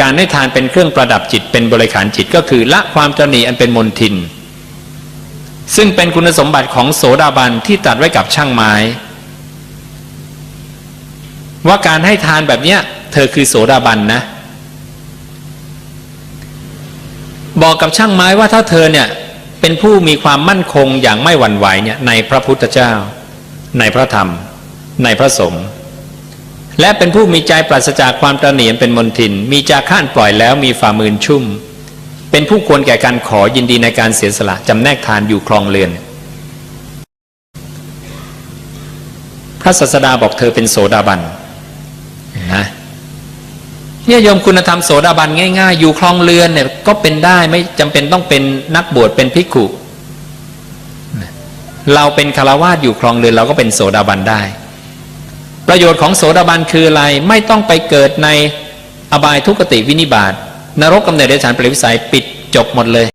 การให้ทานเป็นเครื่องประดับจิตเป็นบริขารจิตก็คือละความตรณีอันเป็นมนทิน ซึ่งเป็นคุณสมบัติของโสดาบันที่ตัดไว้กับช่างไม้ ว่าการให้ทานแบบเนี้ยเธอคือโสดาบันนะ บอกกับช่างไม้ว่าถ้าเธอเนี่ยเป็นผู้มีความมั่นคงอย่างไม่หวั่นไหวเนี่ยในพระพุทธเจ้า ในพระธรรม ในพระสงฆ์ และเป็นผู้มีใจปราศจากความตระหนี่เป็นมนทิน มีจาข้านปล่อยแล้วมีฝ่ามือชุ่ม เป็นผู้ควรแก่การขอยินดีในการเสียสละจำแนกทานอยู่คลองเรือน พระศาสดาบอกเธอเป็นโสดาบันนะเนี่ยโยมคุณธรรมโสดาบันง่าย ๆ อยู่คลองเรือนเนี่ยก็เป็นได้ไม่จำเป็นต้องเป็นนักบวชเป็นภิกขุ เราเป็นคารวาสอยู่คลองเรือนเราก็เป็นโสดาบันได้ ประโยชน์ของโสดาบันคืออะไรไม่ต้องไปเกิดในอบายทุกติวินิบาตนรกกำเนิดเดชานเปรตวิสัยปิดจบหมดเลย